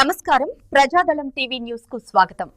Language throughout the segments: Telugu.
నమస్కారం. ప్రజాదళం టీవీ న్యూస్కు స్వాగతం.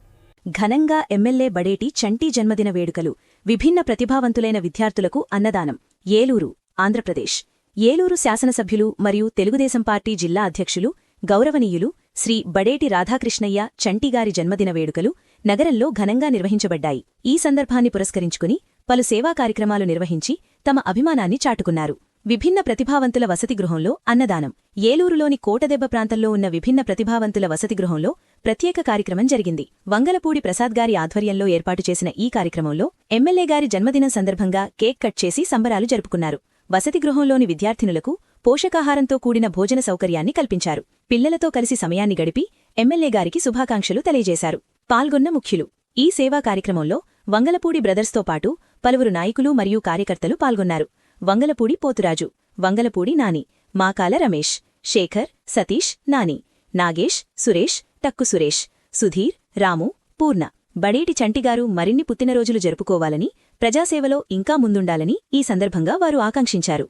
ఘనంగా ఎమ్మెల్యే బడేటి చంటి జన్మదిన వేడుకలు విభిన్న ప్రతిభావంతులైన విద్యార్థులకు అన్నదానం ఏలూరు ఆంధ్రప్రదేశ్. ఏలూరు శాసనసభ్యులు మరియు తెలుగుదేశం పార్టీ జిల్లా అధ్యక్షులు గౌరవనీయులు శ్రీ బడేటి రాధాకృష్ణయ్య చంటిగారి జన్మదిన వేడుకలు నగరంలో ఘనంగా నిర్వహించబడ్డాయి. ఈ సందర్భాన్ని పురస్కరించుకుని పలు సేవా కార్యక్రమాలు నిర్వహించి తమ అభిమానాన్ని చాటుకున్నారు. విభిన్న ప్రతిభావంతుల వసతి గృహంలో అన్నదానం. ఏలూరులోని కోటదెబ్బ ప్రాంతంలో ఉన్న విభిన్న ప్రతిభావంతుల వసతి గృహంలో ప్రత్యేక కార్యక్రమం జరిగింది. వంగలపూడి ప్రసాద్ గారి ఆధ్వర్యంలో ఏర్పాటు చేసిన ఈ కార్యక్రమంలో ఎమ్మెల్యే గారి జన్మదినం సందర్భంగా కేక్ కట్ చేసి సంబరాలు జరుపుకున్నారు. వసతి గృహంలోని విద్యార్థినులకు పోషకాహారంతో కూడిన భోజన సౌకర్యాన్ని కల్పించారు. పిల్లలతో కలిసి సమయాన్ని గడిపి ఎమ్మెల్యే గారికి శుభాకాంక్షలు తెలియజేశారు. పాల్గొన్న ముఖ్యులు. ఈ సేవా కార్యక్రమంలో వంగలపూడి బ్రదర్స్తో పాటు పలువురు నాయకులు మరియు కార్యకర్తలు పాల్గొన్నారు. వంగలపూడి పోతురాజు వంగలపూడి నాని మాకాల రమేష్ శేఖర్ సతీష్ నాని నాగేష్ సురేష్ టక్కు సురేష్ సుధీర్ రాము పూర్ణ. బడేటి చంటిగారు మరిన్ని పుట్టినరోజులు జరుపుకోవాలని ప్రజాసేవలో ఇంకా ముందుండాలని ఈ సందర్భంగా వారు ఆకాంక్షించారు.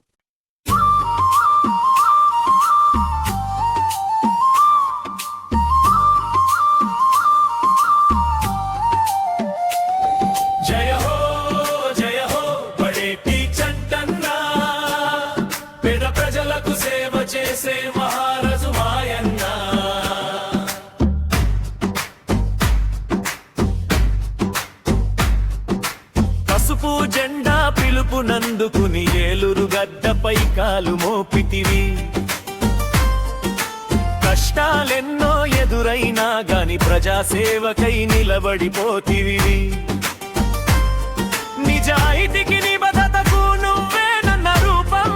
జెండా పిలుపు నందుకుని ఏలురు గడ్డపై కాలు మోపితివి. కష్టాలెన్నో ఎదురైనా గాని ప్రజాసేవకై నిలబడిపోతివి నిజాయితీకి నిబద్ధతకు నువ్వే నన్న రూపం.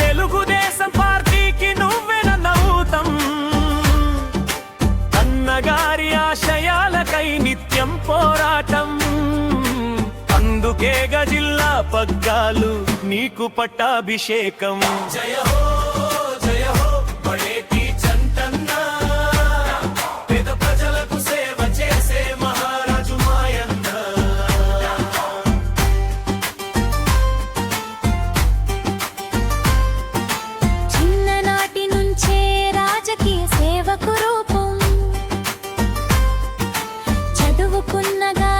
తెలుగుదేశం పార్టీకి నువ్వే నన్న ఊతం. అన్నగారి ఆశయాలకై నిత్యం పోరాట ఏగ జిల్లా పగ్గాలు నీకు పట్టాభిషేకం. జయ చిన్ననాటి నుంచే రాజకీయ సేవకు రూపం. చదువుకున్నగా